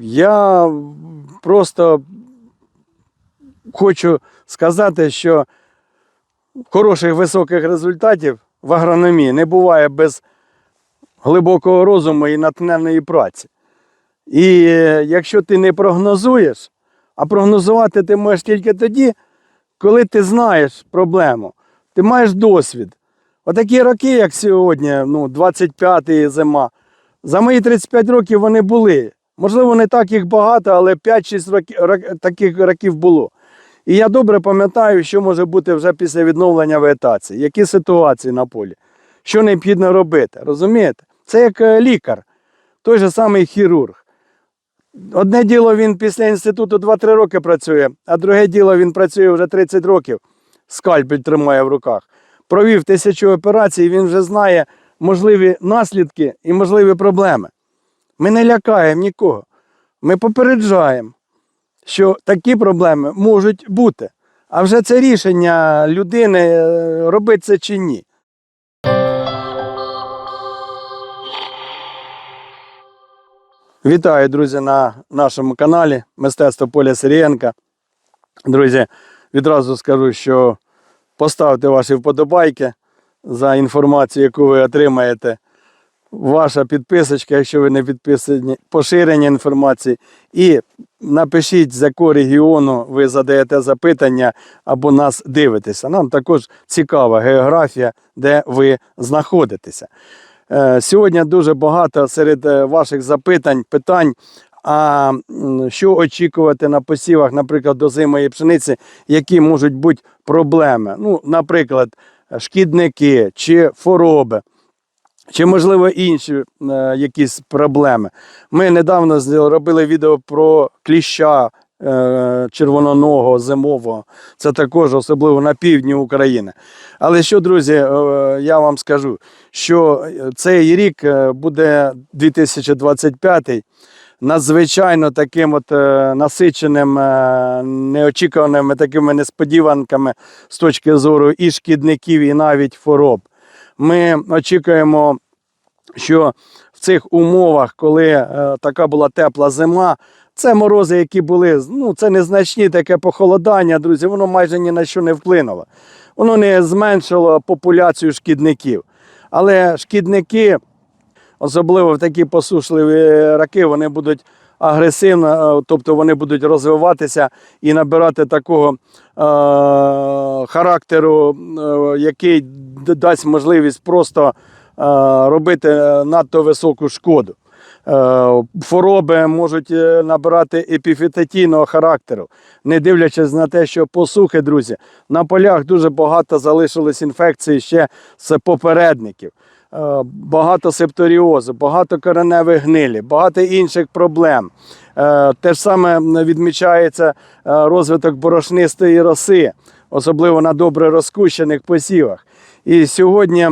Я просто хочу сказати, що хороших високих результатів в агрономії не буває без глибокого розуму і натхненної праці. І якщо ти не прогнозуєш, а прогнозувати ти можеш тільки тоді, коли ти знаєш проблему, ти маєш досвід. Отакі роки, як сьогодні, ну, 25-й зима, за мої 35 років вони були. Можливо, не так їх багато, але 5-6 років, рок- таких років було. І я добре пам'ятаю, що може бути вже після відновлення вегетації, які ситуації на полі, що необхідно робити. Розумієте? Це як е, лікар, той же самий хірург. Одне діло він після інституту 2-3 роки працює, а друге діло він працює вже 30 років, скальпель тримає в руках. Провів тисячу операцій, він вже знає можливі наслідки і можливі проблеми. Ми не лякаємо нікого. Ми попереджаємо, що такі проблеми можуть бути. А вже це рішення людини, е, робити це чи ні. Вітаю, друзі, на нашому каналі Мистецтво Поля Сирієнка. Друзі, відразу скажу, що поставте ваші вподобайки за інформацію, яку ви отримаєте. Ваша підписочка, якщо ви не підписані, поширення інформації. І напишіть, з якого регіону ви задаєте запитання або нас дивитеся. Нам також цікава географія, де ви знаходитеся. Е, Сьогодні дуже багато серед е, ваших запитань, питань. А що очікувати на посівах, наприклад, до зимої пшениці, які можуть бути проблеми? Ну, наприклад, шкідники чи хвороби, чи, можливо, інші е, якісь проблеми. Ми недавно зробили відео про кліща е, червононого зимового. Це також особливо на півдні України. Але що, друзі, е, я вам скажу, що цей рік е, буде 2025 надзвичайно таким от е, насиченим, е, неочікуваними такими несподіванками з точки зору і шкідників, і навіть хвороб. Ми очікуємо, що в цих умовах, коли е, така була тепла зима, це морози, які були, ну це незначні таке похолодання, друзі, воно майже ні на що не вплинуло. Воно не зменшило популяцію шкідників. Але шкідники, особливо в такі посушливі роки, вони будуть агресивно, е, тобто вони будуть розвиватися і набирати такого е, характеру, е, який дасть можливість просто робити надто високу шкоду. Хвороби можуть набирати епіфітетійного характеру, не дивлячись на те, що посухи, друзі, на полях дуже багато залишилось інфекцій ще з попередників. Е, Багато септоріозу, багато кореневих гнилі, багато інших проблем. Е, Те ж саме відмічається е, розвиток борошнистої роси, особливо на добре розкущених посівах. І сьогодні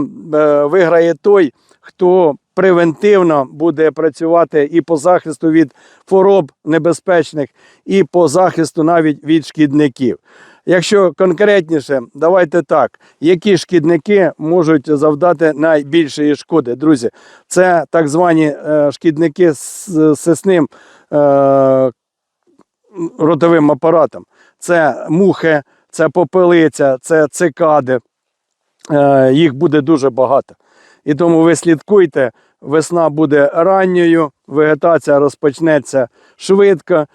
виграє той, хто превентивно буде працювати і по захисту від хвороб небезпечних, і по захисту навіть від шкідників. Якщо конкретніше, давайте так, які шкідники можуть завдати найбільшої шкоди, друзі, це так звані е, шкідники з сисним е, ротовим апаратом. Це мухи, це попелиця, це цикади. Е, Їх буде дуже багато. І тому ви слідкуйте, весна буде ранньою, вегетація розпочнеться швидко,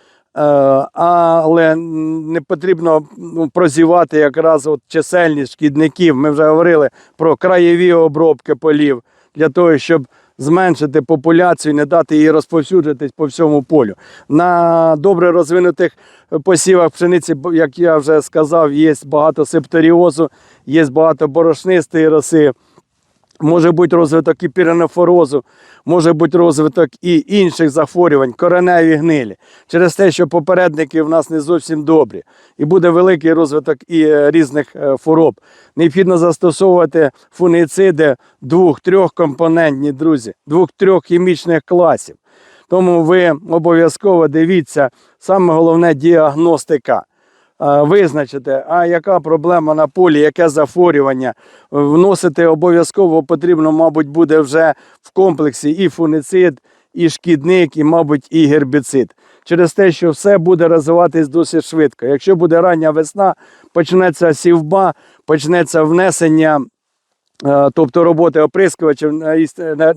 але не потрібно ну, прозівати якраз от чисельність шкідників. Ми вже говорили про краєві обробки полів для того, щоб зменшити популяцію, не дати їй розповсюджитись по всьому полю. На добре розвинутих посівах пшениці, як я вже сказав, є багато септоріозу, є багато борошнистої роси. Може бути розвиток і піренофорозу, може бути розвиток і інших захворювань, кореневі гнилі, через те, що попередники в нас не зовсім добрі, і буде великий розвиток і е, різних е, хвороб. Необхідно застосовувати фунгіциди двох-трьох компонентні, друзі, двох-трьох хімічних класів. Тому ви обов'язково дивіться, саме головне діагностика. Е, Визначити, а яка проблема на полі, яке захворювання. Вносити обов'язково потрібно, мабуть, буде вже в комплексі і фунгіцид, і шкідник, і, мабуть, і гербіцид. Через те, що все буде розвиватись досить швидко. Якщо буде рання весна, почнеться сівба, почнеться внесення, е, тобто роботи оприскувачів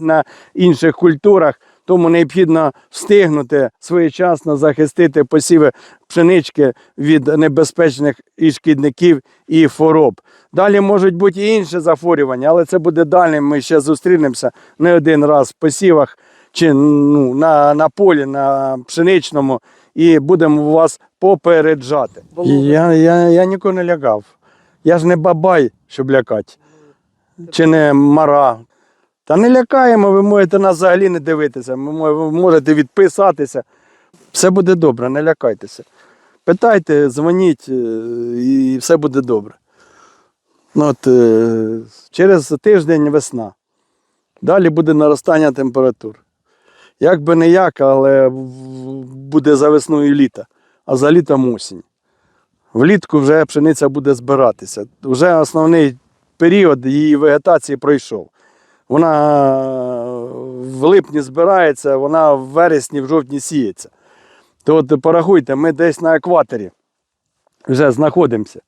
на інших культурах, тому необхідно встигнути своєчасно захистити посіви пшенички від небезпечних і шкідників і хвороб. Далі можуть бути і інші захворювання, але це буде далі. Ми ще зустрінемося не один раз в посівах чи ну, на, на полі, на пшеничному, і будемо вас попереджати. Я, я, я нікого не лякав. Я ж не бабай, щоб лякати. Чи не мара. Та не лякаємо, ви можете нас взагалі не дивитися, ви можете відписатися. Все буде добре, не лякайтеся. Питайте, дзвоніть, е, і все буде добре. Ну, от, е, через тиждень весна. Далі буде наростання температур. Як би не як, але буде за весною літо, а за літом осінь. Влітку вже пшениця буде збиратися. Вже основний період її вегетації пройшов. Вона е, в липні збирається, вона в вересні, в жовтні сіється. То от порахуйте, ми десь на екваторі вже знаходимося.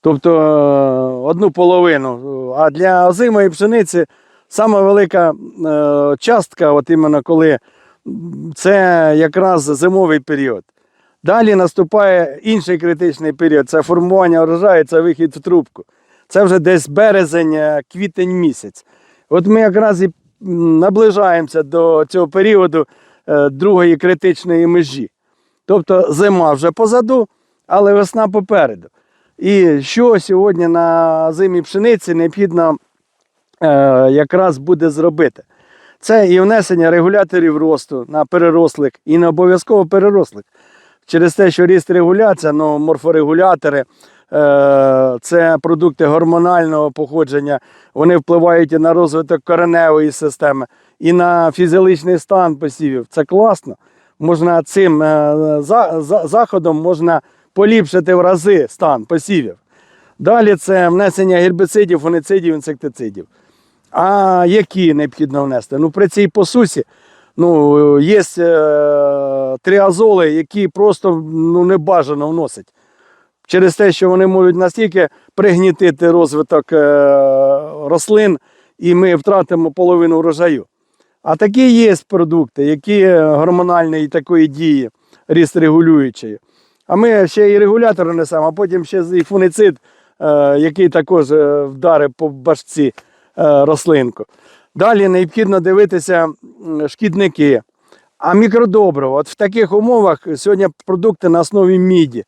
Тобто е, одну половину. А для озимої пшениці сама велика е, частка, от іменно коли це якраз зимовий період. Далі наступає інший критичний період це формування урожаю, це вихід в трубку. Це вже десь березень, квітень місяць. От ми якраз і наближаємося до цього періоду е, другої критичної межі. Тобто зима вже позаду, але весна попереду. І що сьогодні на зимі пшениці необхідно е, якраз буде зробити? Це і внесення регуляторів росту на перерослик, і не обов'язково перерослик. Через те, що ріст регуляція, ну, морфорегулятори, це продукти гормонального походження, вони впливають і на розвиток кореневої системи, і на фізіологічний стан посівів. Це класно. Можна цим е, за, за, заходом можна поліпшити в рази стан посівів. Далі це внесення гербіцидів, фунгицидів, інсектицидів. А які необхідно внести? Ну, при цій посусі ну, є е, тріазоли, які просто ну, не бажано вносити. Через те, що вони можуть настільки пригнітити розвиток е, рослин, і ми втратимо половину врожаю. А такі є продукти, які гормональної такої дії, ріст регулюючої. А ми ще і регулятор несемо, а потім ще і фунгицид, е, який також е, вдарить по башці е, рослинку. Далі необхідно дивитися шкідники. А мікродобриво, от в таких умовах сьогодні продукти на основі міді.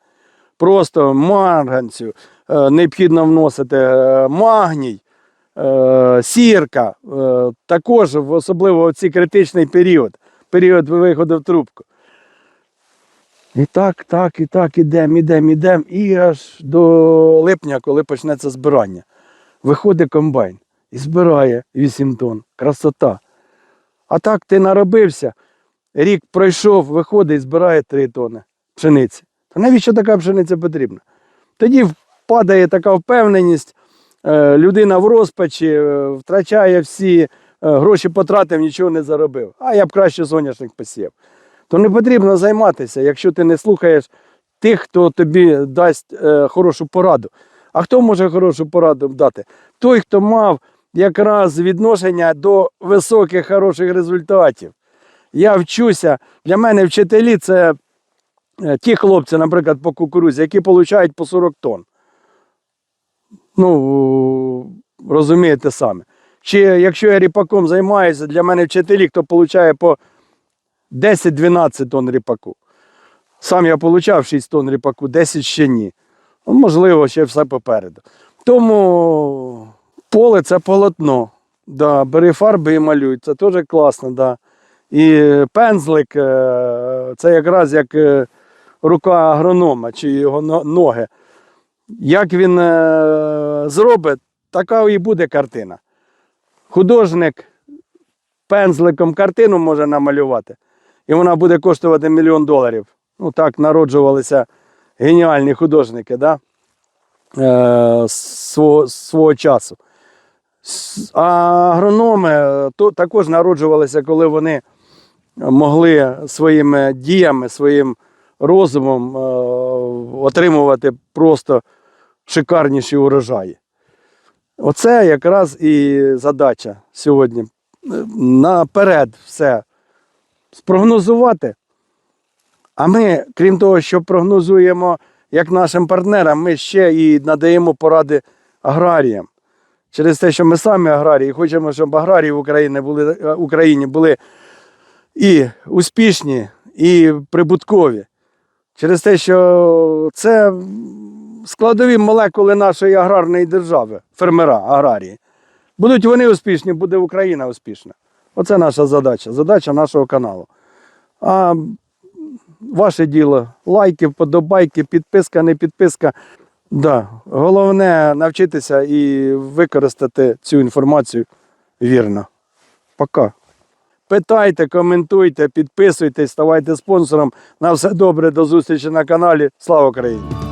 Просто марганцю е, необхідно вносити е, магній, е, сірка, також особливо в цей критичний період, період виходу в трубку. І так, так, і так, ідемо, ідемо, ідемо, і аж до липня, коли почнеться збирання. Виходить комбайн і збирає 8 тонн. Красота. А так ти наробився, рік пройшов, виходить і збирає 3 тонни пшениці. Навіщо така пшениця потрібна? Тоді впадає така впевненість, е, людина в розпачі, е, втрачає всі е, гроші, потратив, нічого не заробив. А я б краще соняшник посів. То не потрібно займатися, якщо ти не слухаєш тих, хто тобі дасть хорошу пораду. А хто може хорошу пораду дати? Той, хто мав якраз відношення до високих хороших результатів. Я вчуся, для мене вчителі це ті хлопці, наприклад, по кукурузі, які отримують по 40 тонн. Ну, розумієте самі. Чи якщо я ріпаком займаюся, для мене вчителі, хто отримує по 10-12 тонн ріпаку. Сам я отримав 6 тонн ріпаку, 10 ще ні. Ну, можливо, ще все попереду. Тому поле це полотно. Да, бери фарби і малюй, це теж класно. Да. І пензлик е, це якраз як е, рука агронома чи його ноги. Як він е, зробить, така і буде картина. Художник пензликом картину може намалювати, і вона буде коштувати мільйон доларів. Ну так народжувалися геніальні художники да? е, свого, свого часу. А агрономи е, то, також народжувалися, коли вони могли своїми діями, своїм розумом е, отримувати просто шикарніші урожаї. Оце якраз і задача сьогодні. Наперед все спрогнозувати. А ми, крім того, що прогнозуємо як нашим партнерам, ми ще і надаємо поради аграріям. Через те, що ми самі аграрії, хочемо, щоб аграрії в Україні були, е, Україні були і успішні, і прибуткові. Через те, що це складові молекули нашої аграрної держави, фермера, аграрії. Будуть вони успішні, буде Україна успішна. Оце наша задача, задача нашого каналу. А ваше діло лайки, вподобайки, підписка, не підписка. Да. Головне навчитися і використати цю інформацію вірно. Пока. Питайте, коментуйте, підписуйтесь, ставайте спонсором. На все добре, до зустрічі на каналі. Слава Україні!